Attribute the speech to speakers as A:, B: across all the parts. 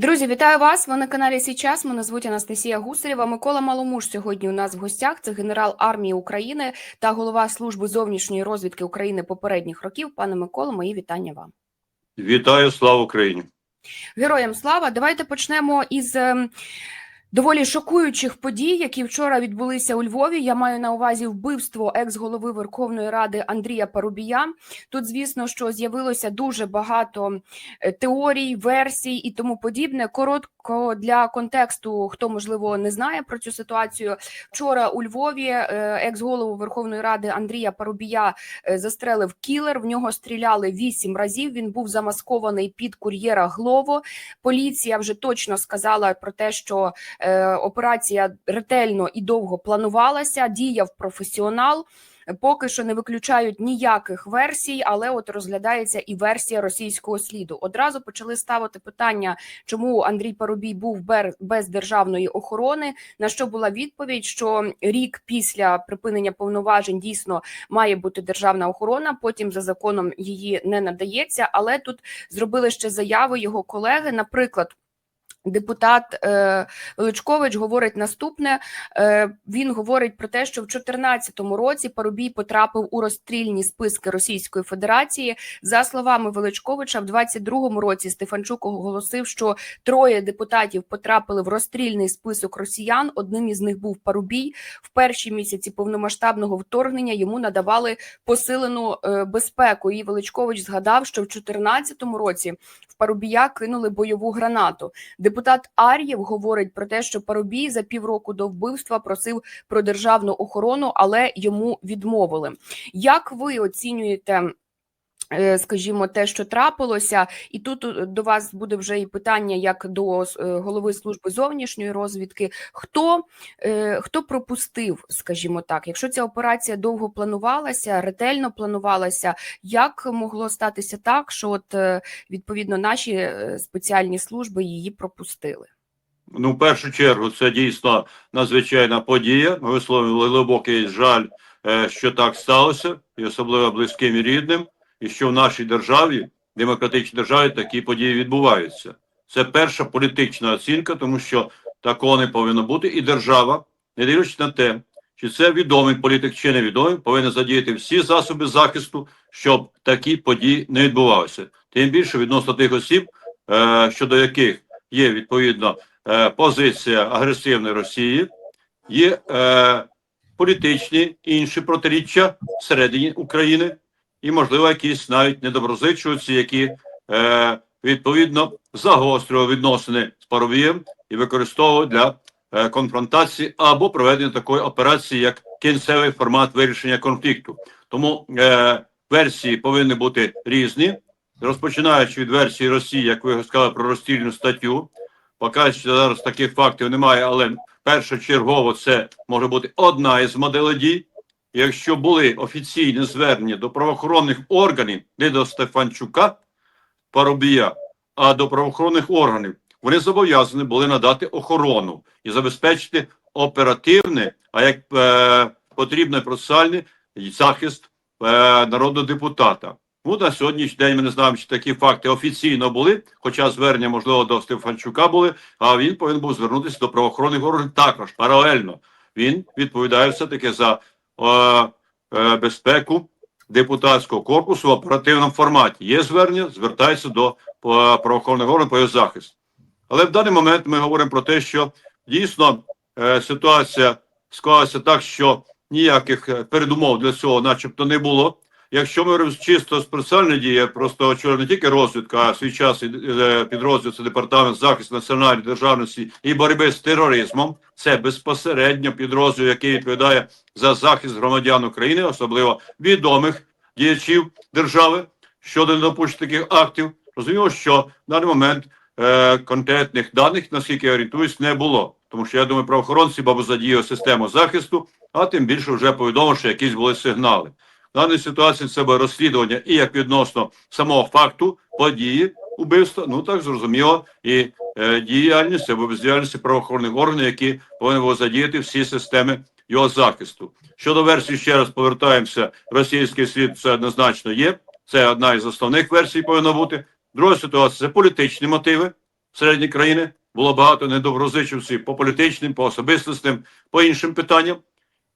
A: Друзі, вітаю вас! Ви на каналі Січас. Мене звуть Анастасія Гусарєва. Микола Маломуж сьогодні у нас в гостях. Це генерал армії України та голова служби зовнішньої розвідки України попередніх років. Пане Миколо, мої вітання вам.
B: Вітаю, слава Україні!
A: Героям слава! Давайте почнемо із ем, доволі шокуючих подій, які вчора відбулися у Львові. Я маю на увазі вбивство екс-голови Верховної Ради Андрія Парубія. Тут, звісно, що з'явилося дуже багато е, теорій, версій і тому подібне. Коротко для контексту, хто можливо не знає про цю ситуацію. Вчора у Львові е, екс-голову Верховної Ради Андрія Парубія е, застрелив кілер. В нього стріляли вісім разів. Він був замаскований під кур'єра Глово. Поліція вже точно сказала про те, що е, операція ретельно і довго планувалася. Діяв професіонал. Поки що не виключають ніяких версій, але от розглядається і версія російського сліду. Одразу почали ставити питання, чому Андрій Парубій був без державної охорони. На що була відповідь, що рік після припинення повноважень дійсно має бути державна охорона. Потім за законом її не надається. Але тут зробили ще заяви його колеги. Наприклад, депутат е, Величкович говорить наступне. Е, він говорить про те, що в 2014 році Парубій потрапив у розстрільні списки Російської Федерації. За словами Величковича, в 22-му році Стефанчук оголосив, що троє депутатів потрапили в розстрільний список росіян. Одним із них був Парубій. В перші місяці повномасштабного вторгнення йому надавали посилену е, безпеку. І Величкович згадав, що в 2014 році в Парубія кинули бойову гранату. Депутат Ар'єв говорить про те, що Парубій за півроку до вбивства просив про державну охорону, але йому відмовили. Як ви оцінюєте? Е, Скажімо, те, що трапилося, і тут е, до вас буде вже і питання як до е, голови служби зовнішньої розвідки. Хто, хто пропустив, скажімо так, якщо ця операція довго планувалася, ретельно планувалася, як могло статися так, що от відповідно наші спеціальні служби її пропустили?
B: Ну, в першу чергу, це дійсно надзвичайна подія. Ми висловлюємо глибокий жаль, що так сталося, і особливо близьким і рідним, і що в нашій державі, демократичній державі, такі події відбуваються. Це перша політична оцінка, тому що такого не повинно бути. І держава, не дивлячись на те, чи це відомий політик, чи невідомий, повинна задіяти всі засоби захисту, щоб такі події не відбувалися. Тим більше відносно тих осіб, е, щодо яких є відповідно е, позиція агресивної Росії, є е, політичні інші протиріччя всередині України, і, можливо, якісь навіть недоброзичливці, які е, відповідно загострювали відносини з Парубієм і використовували для е, конфронтації або проведення такої операції, як кінцевий формат вирішення конфлікту. Тому е, версії повинні бути різні, розпочинаючи від версії Росії, як ви сказали про розстрільну статтю. Поки що зараз таких фактів немає, але першочергово це може бути одна із моделей дій. Якщо були офіційні звернення до правоохоронних органів, не до Стефанчука Парубія, а до правоохоронних органів, вони зобов'язані були надати охорону і забезпечити оперативне, а як е, потрібно процесуальний захист е, народного депутата. Ну, на сьогоднішній день ми не знаємо, чи такі факти офіційно були, хоча звернення, можливо, до Стефанчука були, а він повинен був звернутися до правоохоронних органів також паралельно. Він відповідає все-таки за безпеку депутатського корпусу в оперативному форматі. Є звернення, звертається до е, правоохоронних органів по його захист. Але в даний момент ми говоримо про те, що дійсно е, ситуація склалася так, що ніяких е, передумов для цього, начебто, не було. Якщо ми говоримо чисто з процесуальної дії, просто вчора не тільки розвідка, а в свій час і, е, підрозділ це департамент захисту національної державності і боротьби з тероризмом. Це безпосередньо підрозділ, який відповідає за захист громадян України, особливо відомих діячів держави щодо недопущення таких актів. Розуміло, що в даний момент е, конкретних даних, наскільки я орієнтуюсь, не було. Тому що я думаю, правоохоронці бабу задіяли систему захисту, а тим більше вже повідомив, що якісь були сигнали. Даній ситуації це буде розслідування і як відносно самого факту події убивства, ну так зрозуміло, і е, діяльність або бездіяльності правоохоронних органів, які повинні були задіяти всі системи його захисту. Щодо версії, ще раз повертаємося, російський слід це однозначно є. Це одна із основних версій повинна бути. Друга ситуація це політичні мотиви. середні країни. Було багато недоброзичівців по політичним, по особистостям, по іншим питанням.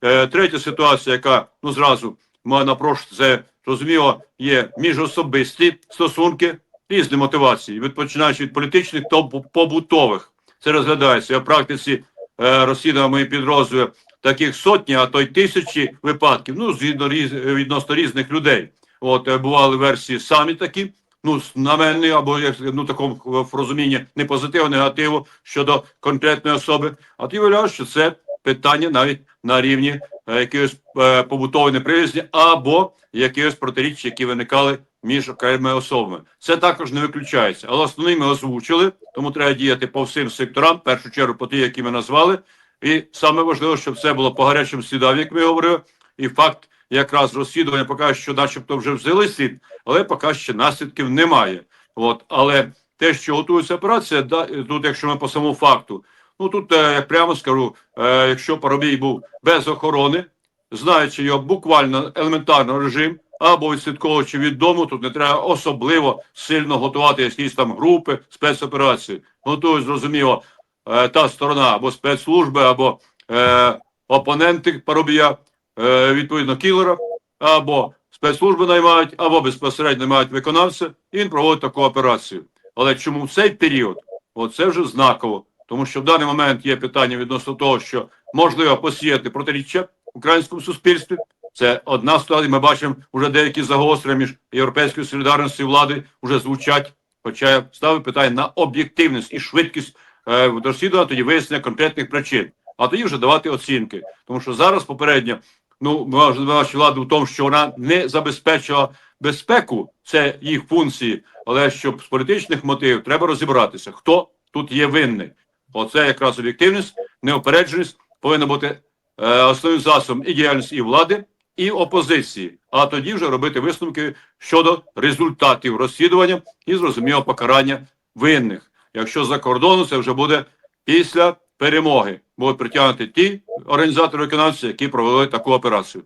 B: Е, третя ситуація, яка ну зразу має напрошувати, це розуміло, є міжособисті стосунки, різні мотивації, від починаючи від політичних до побутових. Це розглядається. Я в практиці е, розслідував мої підрозділи таких сотні, а то й тисячі випадків. Ну, згідно різ, відносно різних людей. От е, бували версії самі такі, ну знаменні, або як ну такому в розумінні не позитиву, негативу щодо конкретної особи. А тоді виявляю, що це питання навіть на рівні е, якоїсь е, побутової неприязні або якихось протиріч, які виникали між окремими особами. Це також не виключається. Але основний ми озвучили, тому треба діяти по всім секторам, в першу чергу по ті, які ми назвали. І саме важливо, щоб це було по гарячим слідам, як ми говорили, і факт якраз розслідування покаже, що начебто вже взяли слід, але поки ще наслідків немає. От, але те, що готується операція, да, тут, якщо ми по самому факту, ну тут е, я прямо скажу, е, якщо Парубій був без охорони, знаючи його буквально елементарно режим, або відслідковуючи від дому, тут не треба особливо сильно готувати якісь там групи спецоперації. Готують, зрозуміло, е, та сторона або спецслужби, або е, опоненти Парубія, е, відповідно кілера, або спецслужби наймають, або безпосередньо мають виконавця, і він проводить таку операцію. Але чому в цей період? Оце вже знаково, тому що в даний момент є питання відносно того, що можливо посіяти протиріччя в українському суспільстві. Це одна ситуація. Ми бачимо вже деякі загострення між європейською солідарністю і влади вже звучать. Хоча я ставив питання на об'єктивність і швидкість е, розслідування, тоді вияснення конкретних причин, а тоді вже давати оцінки. Тому що зараз попередньо ну наші влади в тому, що вона не забезпечила безпеку, це їх функції, але щоб з політичних мотивів треба розібратися, хто тут є винний. Оце якраз об'єктивність, неопередженість повинна бути е, основним засобом і діяльності і влади, і опозиції. А тоді вже робити висновки щодо результатів розслідування і зрозуміло покарання винних. Якщо за кордону це вже буде після перемоги, будуть притягнути ті організатори виконавці, які провели таку операцію.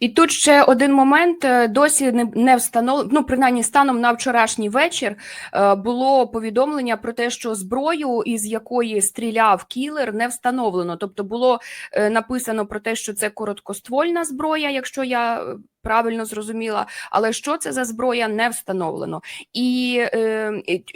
A: І тут ще один момент е, досі не, встановлено, ну принаймні станом на вчорашній вечір е, було повідомлення про те, що зброю, із якої стріляв кілер, не встановлено. Тобто було е, написано про те, що це короткоствольна зброя, якщо я правильно зрозуміла, але що це за зброя не встановлено. І е,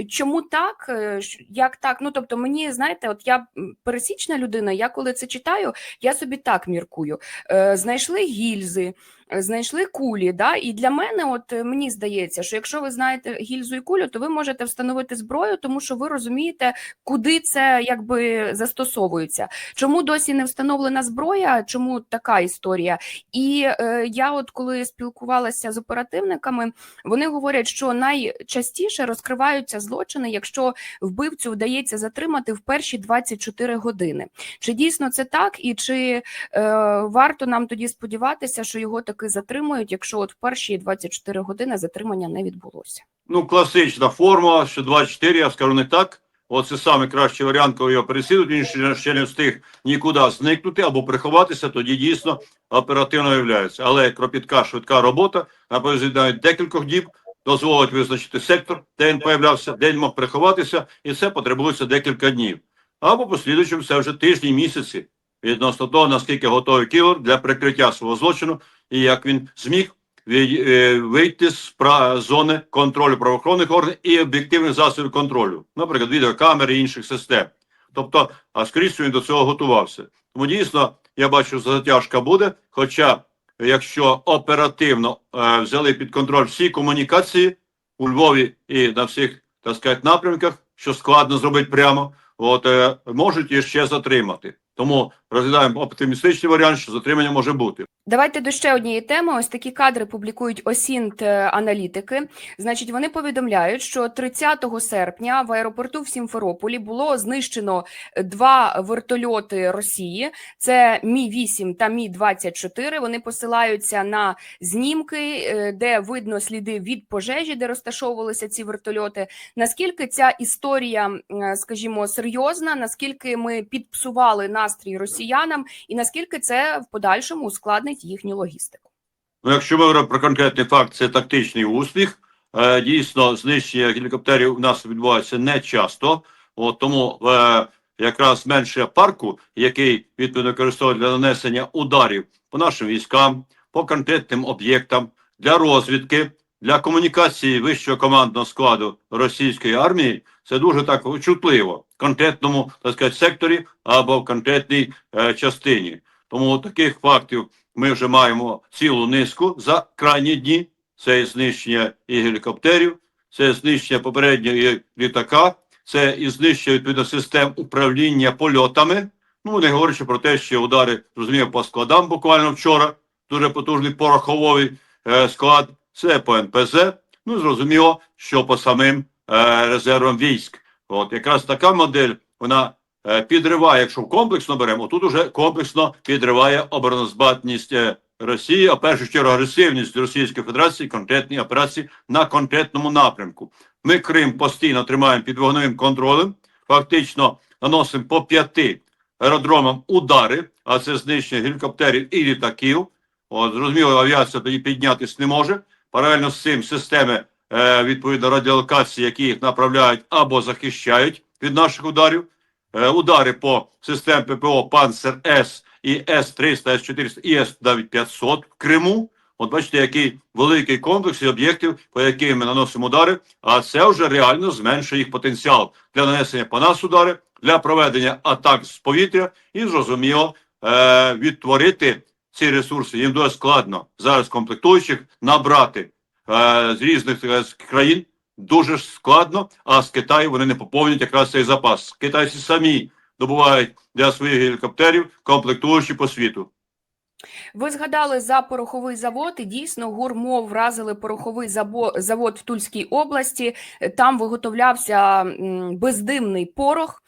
A: чому так? Е, Як так? Ну тобто, мені знаєте, от я пересічна людина, я коли це читаю, я собі так міркую. Е, знайшли гільзи, знайшли кулі. Да? І для мене, от е, мені здається, що якщо ви знаєте гільзу і кулю, то ви можете встановити зброю, тому що ви розумієте, куди це якби застосовується. Чому досі не встановлена зброя? Чому така історія? І е, я, от коли спілкувалася з оперативниками, вони говорять, що найчастіше розкриваються злочини, якщо вбивцю вдається затримати в перші 24 години. Чи дійсно це так, і чи е, варто нам тоді сподіватися, що його таки затримують, якщо от в перші 24 години затримання не відбулося?
B: Ну, класична форма, що 24, я скажу не так. Оце саме кращий варіант, коли його переслідують, він ще, ще не встиг нікуди зникнути або приховатися, тоді дійсно оперативно виявляється. Але кропітка, швидка робота на навіть декількох діб дозволить визначити сектор, де він появлявся, де він мог приховатися, і це потребується декілька днів. Або послідуючим це вже тижні, місяці, відносно того, наскільки готовий кілер для прикриття свого злочину і як він зміг вийти з зони контролю правоохоронних органів і об'єктивних засобів контролю, наприклад, відеокамери і інших систем. Тобто, а скрізь він до цього готувався. Тому дійсно я бачу, що затяжка буде. Хоча, якщо оперативно е, взяли під контроль всі комунікації у Львові і на всіх так сказати, напрямках, що складно зробити прямо, от е, можуть ще затримати. Тому розглядаємо оптимістичний варіант, що затримання може бути.
A: Давайте до ще однієї теми. Ось такі кадри публікують осінт е, аналітики. Значить, вони повідомляють, що 30 серпня в аеропорту в Сімферополі було знищено два вертольоти Росії. Це Мі 8 та Мі 24 Вони посилаються на знімки, е, де видно сліди від пожежі, де розташовувалися ці вертольоти. Наскільки ця історія, е, скажімо, серйозна? Наскільки ми підпсували настрій росіянам, і наскільки це в подальшому ускладнить їхню логістику?
B: Ну, якщо ми говоримо про конкретний факт, це тактичний успіх. е, дійсно знищення гелікоптерів у нас відбувається не часто. От тому е, якраз менше парку, який відповідно використовують для нанесення ударів по нашим військам, по конкретним об'єктам для розвідки, для комунікації вищого командного складу російської армії. Це дуже так чутливо в конкретному так сказати, секторі або в конкретній е, частині. Тому таких фактів ми вже маємо цілу низку за крайні дні. Це і знищення і гелікоптерів, це знищення попереднього і літака, це і знищення відповідно систем управління польотами. Ну не говорячи про те, що удари зрозуміло по складам буквально вчора. Дуже потужний пороховий е, склад. Це по НПЗ. Ну зрозуміло, що по самим е, резервам військ. От якраз така модель вона е, підриває, якщо комплексно беремо, тут уже комплексно підриває обороноздатність е, Росії, а першу чергу агресивність Російської Федерації, конкретні операції на конкретному напрямку. Ми Крим постійно тримаємо під вогневим контролем, фактично наносимо по п'яти аеродромам удари, а це знищення гелікоптерів і літаків. От, зрозуміло, авіація тоді піднятись не може. Паралельно з цим системи е, відповідно радіолокації, які їх направляють або захищають від наших ударів. Е, удари по системам ППО Панцер С і С-300, С-400 і С-500 в Криму. От бачите, який великий комплекс і об'єктів, по яким ми наносимо удари, а це вже реально зменшує їх потенціал для нанесення по нас удари, для проведення атак з повітря і, зрозуміло, е, відтворити ці ресурси. Їм дуже складно зараз комплектуючих набрати е, з різних е, з країн. Дуже складно, а з Китаю вони не поповнюють якраз цей запас. Китайці самі добувають для своїх гелікоптерів комплектуючі по світу.
A: Ви згадали за пороховий завод, і дійсно гурмо вразили пороховий завод в Тульській області. Там виготовлявся бездимний порох.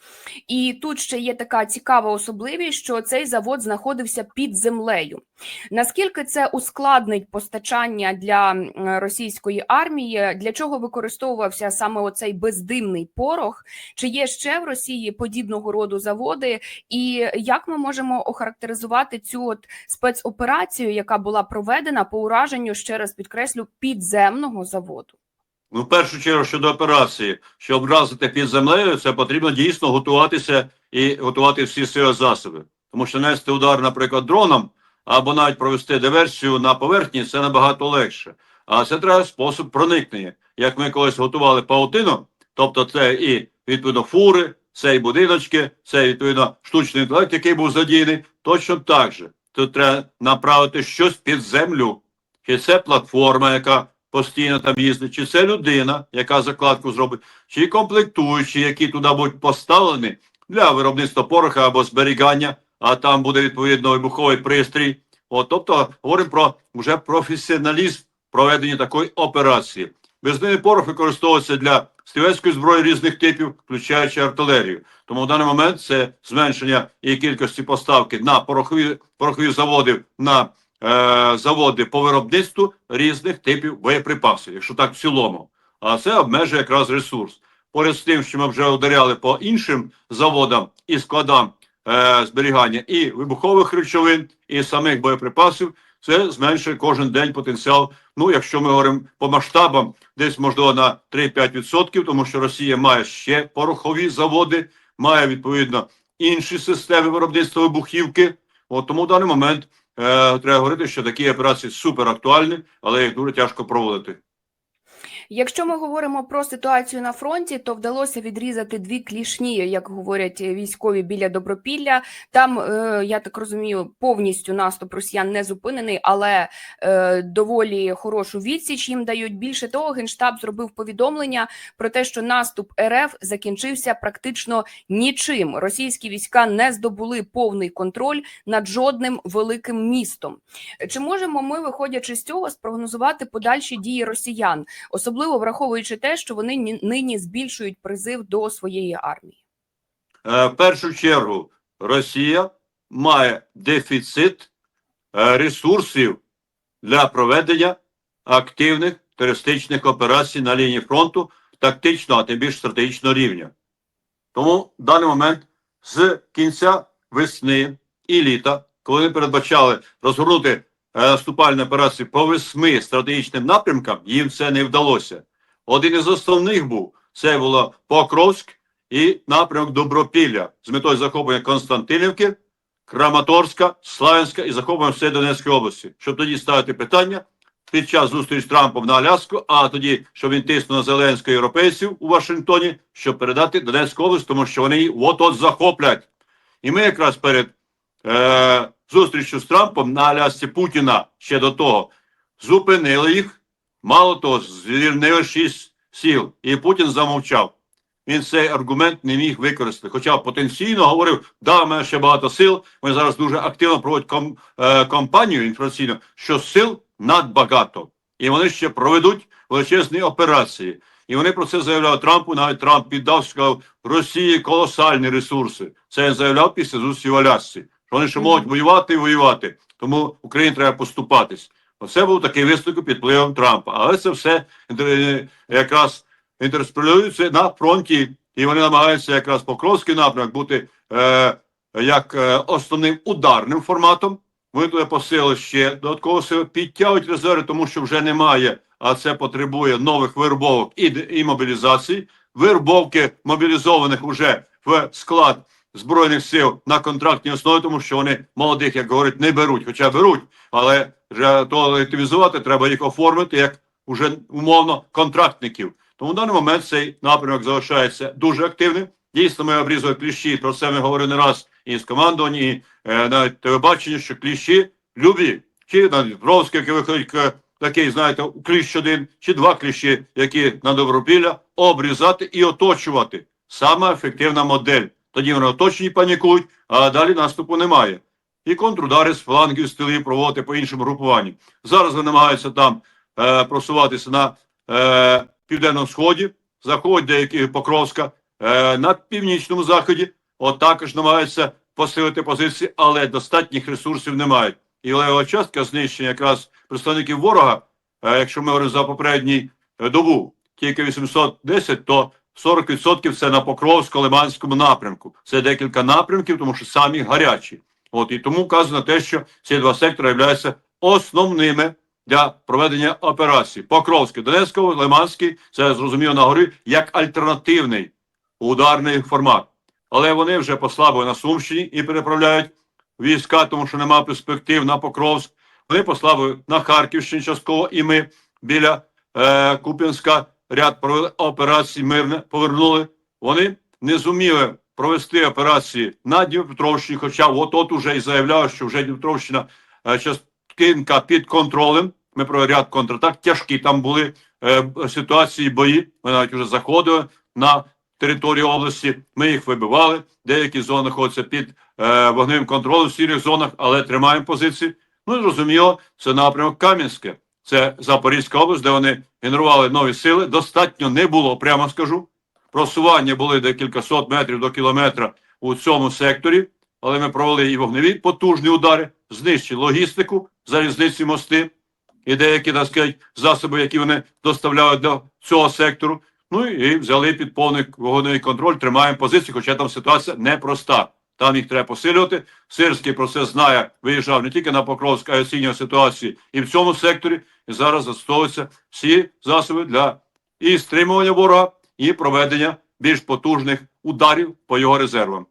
A: І тут ще є така цікава особливість, що цей завод знаходився під землею. Наскільки це ускладнить постачання для російської армії? Для чого використовувався саме оцей бездимний порох? Чи є ще в Росії подібного роду заводи? І як ми можемо охарактеризувати цю от спецоперацію, яка була проведена по ураженню, ще раз підкреслю, підземного заводу?
B: Ну, в першу чергу щодо операції, щоб вразити під землею, це потрібно дійсно готуватися і готувати всі свої засоби. Тому що нести удар, наприклад, дроном або навіть провести диверсію на поверхні це набагато легше. А це треба спосіб проникнення. Як ми колись готували паутину, тобто це і відповідно фури, це і будиночки, це відповідно штучний інтелект, який був задіяний, точно так же. Тут треба направити щось під землю. Чи це платформа, яка постійно там їздить, чи це людина, яка закладку зробить, чи комплектуючі, які туди будуть поставлені для виробництва пороха або зберігання, а там буде відповідно вибуховий пристрій. От, тобто говоримо про вже професіоналізм проведення такої операції. Бездимний порох використовується для стрілецької зброї різних типів, включаючи артилерію. Тому в даний момент це зменшення і кількості поставки на порохові, порохові заводи на е, заводи по виробництву різних типів боєприпасів, якщо так в цілому. А це обмежує якраз ресурс. Поряд з тим, що ми вже ударяли по іншим заводам і складам е, зберігання і вибухових речовин, і самих боєприпасів, це зменшує кожен день потенціал. Ну, якщо ми говоримо по масштабам, десь можливо на 3-5%, тому що Росія має ще порохові заводи, має відповідно інші системи виробництва вибухівки. От тому в даний момент е, треба говорити, що такі операції супер актуальні, але їх дуже тяжко проводити.
A: Якщо ми говоримо про ситуацію на фронті, то вдалося відрізати дві клішні, як говорять військові біля Добропілля. Там е, я так розумію, повністю наступ росіян не зупинений, але е, доволі хорошу відсіч їм дають. Більше того, генштаб зробив повідомлення про те, що наступ РФ закінчився практично нічим. Російські війська не здобули повний контроль над жодним великим містом. Чи можемо ми, виходячи з цього, спрогнозувати подальші дії росіян? особливо враховуючи те, що вони нині збільшують призив до своєї армії.
B: Е, в першу чергу Росія має дефіцит е, ресурсів для проведення активних терористичних операцій на лінії фронту тактичного, а тим більш стратегічного рівня. Тому в даний момент з кінця весни і літа, коли передбачали розгорнути е, наступальні операції по восьми стратегічним напрямкам, їм це не вдалося. Один із основних був це було Покровськ і напрямок Добропілля з метою захоплення Константинівки, Краматорська, Славянська і захоплення всієї Донецької області. Щоб тоді ставити питання під час зустрічі з Трампом на Аляску, а тоді, щоб він тиснув на Зеленського європейців у Вашингтоні, щоб передати Донецьку область, тому що вони її от-от захоплять. І ми якраз перед е, зустрічю з Трампом на Алясці Путіна ще до того зупинили їх. Мало того, звільнили шість сіл, і Путін замовчав. Він цей аргумент не міг використати. Хоча потенційно говорив, да, в мене ще багато сил. Ми зараз дуже активно проводять ком, е, кампанію інформаційну, що сил надбагато. І вони ще проведуть величезні операції. І вони про це заявляли Трампу. Навіть Трамп піддав, сказав, Росії колосальні ресурси. Це він заявляв після зустрічі в Алясці. Вони ще можуть воювати і воювати. Тому Україні треба поступатись. Оце був такий виступ під впливом Трампа. Але це все е, якраз інтерспрелюється на фронті, і вони намагаються якраз Покровський напрямок бути е, як е, основним ударним форматом. Вони туди посили ще додатково сили, підтягують резерви, тому що вже немає, а це потребує нових вербовок і, і мобілізації. Вербовки мобілізованих вже в склад збройних сил на контрактній основі, тому що вони молодих, як говорять, не беруть, хоча беруть, але вже то активізувати, треба їх оформити як уже умовно контрактників. Тому в даний момент цей напрямок залишається дуже активним. Дійсно, ми обрізали кліщі. Про це ми говорили не раз і з командуванням, і е, навіть телебачення, що кліщі любі. Чи на Дніпровський, який виходить такий, знаєте, кліщ один, чи два кліщі, які на добропілля, обрізати і оточувати. Саме ефективна модель. Тоді вони оточені панікують, а далі наступу немає. І контрудари з флангів, з тилів проводити по іншому групуванню. Зараз вони намагаються там е, просуватися на е, південному сході, заходять деякі Покровська, е, на північному заході. От також намагаються посилити позиції, але достатніх ресурсів не мають. І лева частка знищення якраз представників ворога, е, якщо ми говоримо за попередній е, добу, тільки 810, то 40% це на Покровсько-Лиманському напрямку. Це декілька напрямків, тому що самі гарячі. От і тому вказано те, що ці два сектори являються основними для проведення операції. Покровський, Донецький, Лиманський, це зрозуміло на горі як альтернативний ударний формат. Але вони вже послабили на Сумщині і переправляють війська, тому що немає перспектив на Покровськ. Вони послабили на Харківщині частково, і ми біля е, Куп'янська ряд операцій мирне повернули. Вони не зуміли провести операції на Дніпропетровщині, хоча от от уже і заявляли, що вже Дніпропетровщина е, частинка під контролем. Ми провели ряд контратак, тяжкі там були е, ситуації, бої. Ми навіть вже заходили на територію області. Ми їх вибивали. Деякі зони знаходяться під е, вогневим контролем в сірих зонах, але тримаємо позиції. Ну зрозуміло, це напрямок Кам'янське. Це Запорізька область, де вони генерували нові сили. Достатньо не було, прямо скажу. Просування були декілька сот метрів до кілометра у цьому секторі, але ми провели і вогневі потужні удари, знищили логістику, залізниці мости і деякі, так сказати, засоби, які вони доставляють до цього сектору. Ну і взяли під повний вогневий контроль, тримаємо позицію, хоча там ситуація непроста. Там їх треба посилювати. Сирський про це знає, виїжджав не тільки на Покровськ, а й оцінював ситуацію і в цьому секторі. І зараз застосовуються всі засоби для і стримування ворога, і проведення більш потужних ударів по його резервам.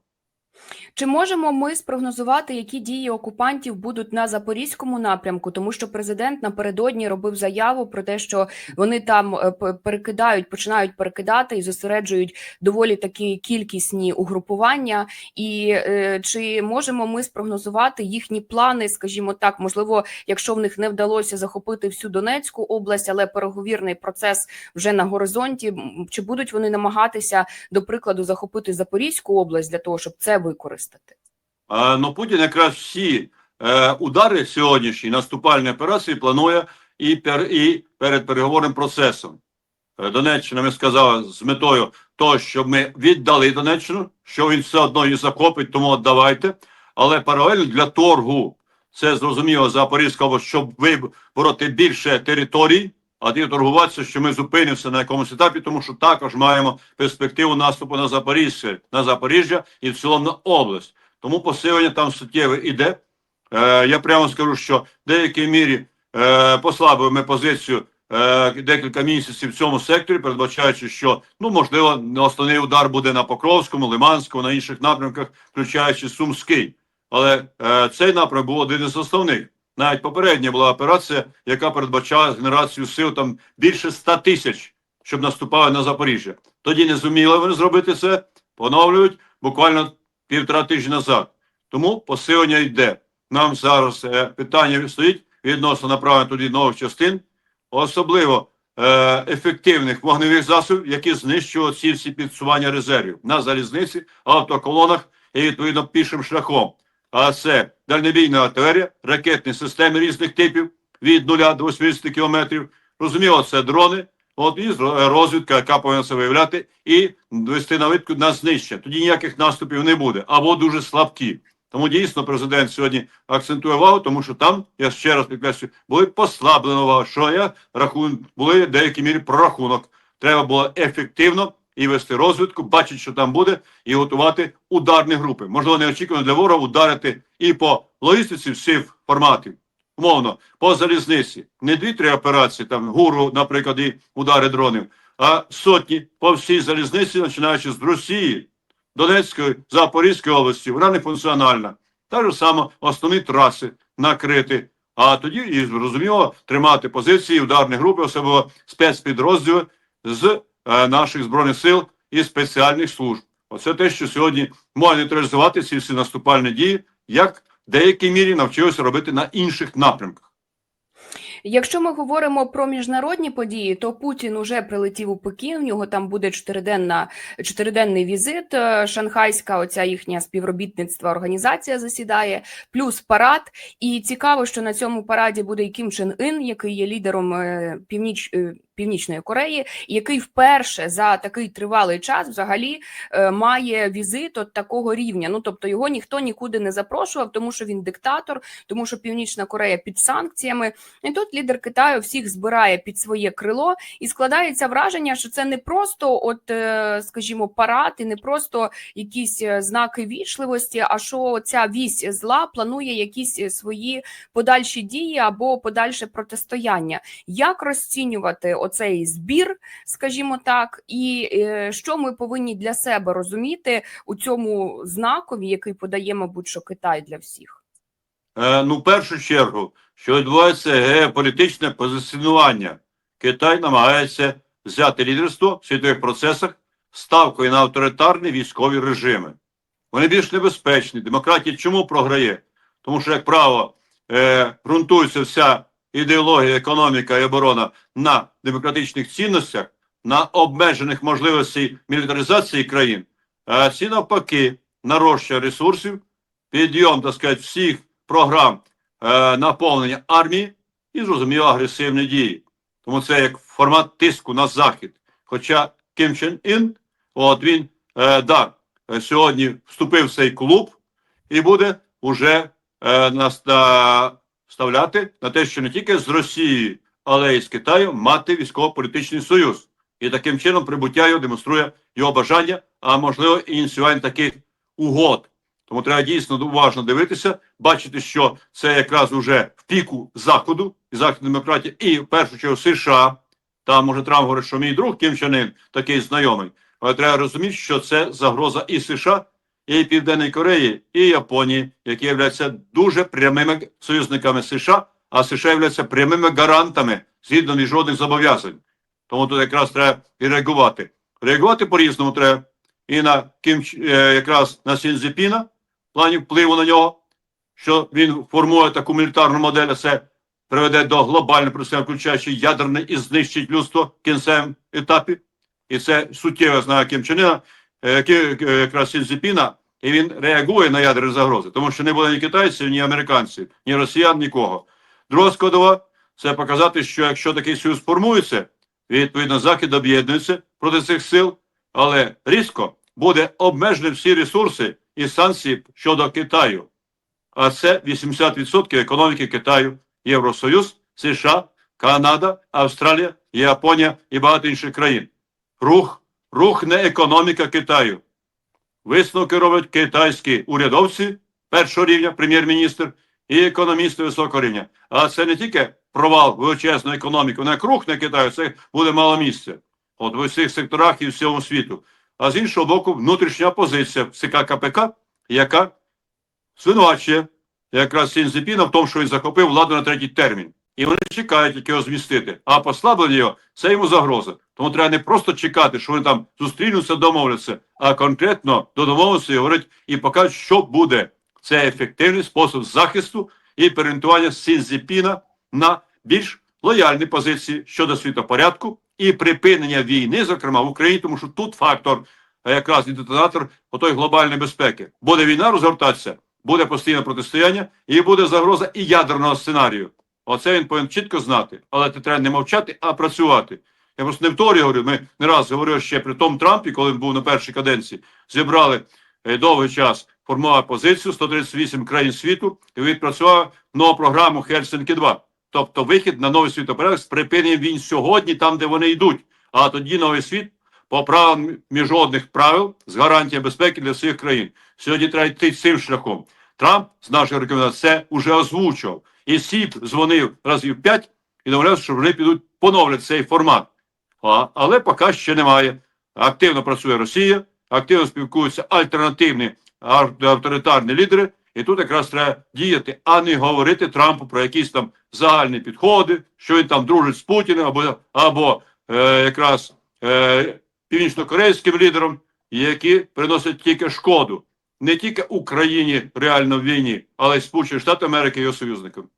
A: Чи можемо ми спрогнозувати, які дії окупантів будуть на запорізькому напрямку? Тому що президент напередодні робив заяву про те, що вони там е, перекидають, починають перекидати і зосереджують доволі такі кількісні угрупування. І е, чи можемо ми спрогнозувати їхні плани, скажімо так, можливо, якщо в них не вдалося захопити всю Донецьку область, але переговірний процес вже на горизонті, чи будуть вони намагатися, до прикладу, захопити Запорізьку область для того, щоб це використати?
B: А, ну, Путін якраз всі е, удари сьогоднішні наступальні операції планує і, пер, і перед переговорним процесом. Е, Донеччина, ми сказали, з метою того, щоб ми віддали Донеччину, що він все одно її захопить, тому віддавайте. Але паралельно для торгу, це зрозуміло Запорізька область, щоб вибороти більше територій, а тоді торгуватися, що ми зупинимося на якомусь етапі, тому що також маємо перспективу наступу на Запоріжжя, на Запоріжжя і в цілому на область. Тому посилення там суттєве іде. Е, я прямо скажу, що в деякій мірі е, послабили ми позицію е, декілька місяців в цьому секторі, передбачаючи, що ну можливо основний удар буде на Покровському, Лиманському, на інших напрямках, включаючи Сумський. Але е, цей напрямок був один із основних. Навіть попередня була операція, яка передбачала генерацію сил там більше 100 тисяч, щоб наступали на Запоріжжя. Тоді не зуміли вони зробити це, поновлюють буквально півтора тижні назад. Тому посилення йде. Нам зараз е, питання стоїть відносно направлення туди нових частин, особливо е, ефективних вогневих засобів, які знищують ці всі підсування резервів на залізниці, автоколонах і відповідно пішим шляхом. А це дальнобійна артилерія, ракетні системи різних типів від 0 до 80 кілометрів. Розуміло, це дрони. От і зро- розвідка, яка повинна це виявляти, і вести навідку на знищення. Тоді ніяких наступів не буде, або дуже слабкі. Тому дійсно президент сьогодні акцентує увагу, тому що там, я ще раз підкреслюю, були послаблено увагу, що я рахую, були в деякій мірі прорахунок. Треба було ефективно і вести розвідку, бачити, що там буде, і готувати ударні групи. Можливо, не очікувано для ворога ударити і по логістиці всіх форматів. Умовно, по залізниці. Не дві-три операції, там гуру, наприклад, і удари дронів, а сотні по всій залізниці, починаючи з Росії, Донецької, Запорізької області, вона не функціональна. Так же само основні траси накрити. А тоді, і зрозуміло, тримати позиції ударні групи, особливо спецпідрозділи з наших збройних сил і спеціальних служб. Оце те, що сьогодні може нейтралізувати ці всі наступальні дії, як в деякій мірі навчилися робити на інших напрямках.
A: Якщо ми говоримо про міжнародні події, то Путін уже прилетів у Пекін. У нього там буде чотириденна чотириденний візит. Е, Шанхайська, оця їхня співробітництва організація засідає, плюс парад. І цікаво, що на цьому параді буде і Кім Чен Ін, який є лідером е, північ. Північної Кореї, який вперше за такий тривалий час взагалі е, має візит от такого рівня. Ну тобто його ніхто нікуди не запрошував, тому що він диктатор, тому що Північна Корея під санкціями. І тут лідер Китаю всіх збирає під своє крило, і складається враження, що це не просто, от, е, скажімо, парад, і не просто якісь е, знаки вічливості, а що ця вісь зла планує якісь свої подальші дії або подальше протистояння. Як розцінювати оцей збір, скажімо так, і е, що ми повинні для себе розуміти у цьому знакові, який подає, мабуть, що Китай для всіх?
B: Е, ну, в першу чергу, що відбувається геополітичне позиціонування. Китай намагається взяти лідерство в світових процесах ставкою на авторитарні військові режими. Вони більш небезпечні. Демократія чому програє? Тому що, як правило, е, ґрунтується вся ідеологія, економіка і оборона на демократичних цінностях, на обмежених можливостей мілітаризації країн, а ці навпаки нарощення ресурсів, підйом, так сказати, всіх програм е, наповнення армії і, зрозуміло, агресивні дії. Тому це як формат тиску на захід. Хоча Кім Чен Ін, от він е, да, сьогодні вступив в цей клуб і буде уже е, нас наставляти на те, що не тільки з Росією, але й з Китаєм мати військово-політичний союз. І таким чином прибуття його демонструє його бажання, а можливо і ініціювання таких угод. Тому треба дійсно уважно дивитися, бачити, що це якраз уже в піку заходу і західної демократії, і в першу чергу США. Там може Трамп говорить, що мій друг Кім Чен Ін такий знайомий. Але треба розуміти, що це загроза і США, і Південної Кореї, і Японії, які являються дуже прямими союзниками США, а США являються прямими гарантами згідно міжнародних зобов'язань. Тому тут якраз треба і реагувати. Реагувати по-різному треба і на Кім е, якраз на Сінзепіна, в плані впливу на нього, що він формує таку мілітарну модель, а це приведе до глобального процесу, включаючи ядерне і знищить людство в кінцевому етапі. І це суттєво знає Кім Чен Іна, якраз Сінзепіна, і він реагує на ядерні загрози, тому що не буде ні китайців, ні американців, ні росіян, нікого. Друга складова це показати, що якщо такий союз формується, відповідно Захід об'єднується проти цих сил, але різко буде обмежені всі ресурси і санкції щодо Китаю. А це 80% економіки Китаю, Євросоюз, США, Канада, Австралія, Японія і багато інших країн. Рух, рух не економіка Китаю. Висновки роблять китайські урядовці першого рівня, прем'єр-міністр, і економісти високого рівня. А це не тільки провал величезної економіки, вона крухне Китаю, це буде мало місця. От в усіх секторах і всьому світу. А з іншого боку, внутрішня позиція ЦК КПК, яка звинувачує якраз Сінзепіна в тому, що він захопив владу на третій термін. І вони чекають, як його змістити. А послаблення його це йому загроза. Тому треба не просто чекати, що вони там зустрінуться, домовляться, а конкретно до домовленості говорять і покажуть, що буде. Це ефективний спосіб захисту і переорієнтування Сінзепіна на більш лояльні позиції щодо світопорядку і припинення війни, зокрема в Україні, тому що тут фактор якраз і детонатор отої глобальної безпеки. Буде війна розгортатися, буде постійне протистояння і буде загроза і ядерного сценарію. Оце він повинен чітко знати. Але це треба не мовчати, а працювати. Я просто не в теорії говорю. Ми не раз говорили ще при тому Трампі, коли він був на першій каденції, зібрали е, довгий час, формували позицію 138 країн світу і відпрацював нову програму Хельсинки 2 Тобто вихід на новий світопорядок з припиненням війн сьогодні, там, де вони йдуть. А тоді новий світ по правилам міжнародних правил з гарантією безпеки для всіх країн. Сьогодні треба йти цим шляхом. Трамп з наших рекомендацій це вже озвучував. І Сіп дзвонив разів п'ять і домовлявся, що вони підуть поновлять цей формат. А, але поки ще немає. Активно працює Росія, активно спілкуються альтернативні ар- авторитарні лідери. І тут якраз треба діяти, а не говорити Трампу про якісь там загальні підходи, що він там дружить з Путіним або, або е, якраз е, північнокорейським лідером, які приносять тільки шкоду не тільки Україні реально в війні, але й Сполучені Штати Америки і його союзникам.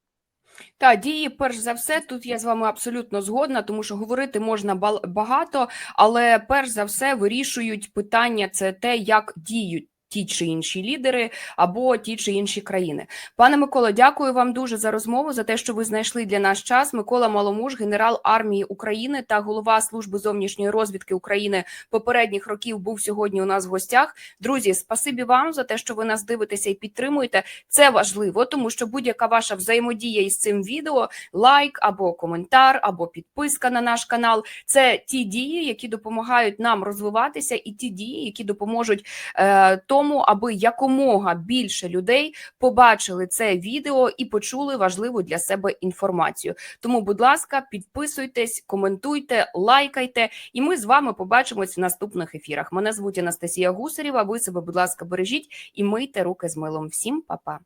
A: Та дії, перш за все, тут я з вами абсолютно згодна, тому що говорити можна багато, але перш за все вирішують питання це те, як діють. Ті чи інші лідери або ті чи інші країни, пане Миколо, дякую вам дуже за розмову за те, що ви знайшли для нас час. Микола Маломуж, генерал армії України та голова служби зовнішньої розвідки України попередніх років, був сьогодні у нас в гостях. Друзі, спасибі вам за те, що ви нас дивитеся і підтримуєте. Це важливо, тому що будь-яка ваша взаємодія із цим відео, лайк або коментар, або підписка на наш канал це ті дії, які допомагають нам розвиватися, і ті дії, які допоможуть е, тому, аби якомога більше людей побачили це відео і почули важливу для себе інформацію. Тому, будь ласка, підписуйтесь, коментуйте, лайкайте, і ми з вами побачимось в наступних ефірах. Мене звуть Анастасія Гусарєва. Ви себе, будь ласка, бережіть і мийте руки з милом. Всім па-па.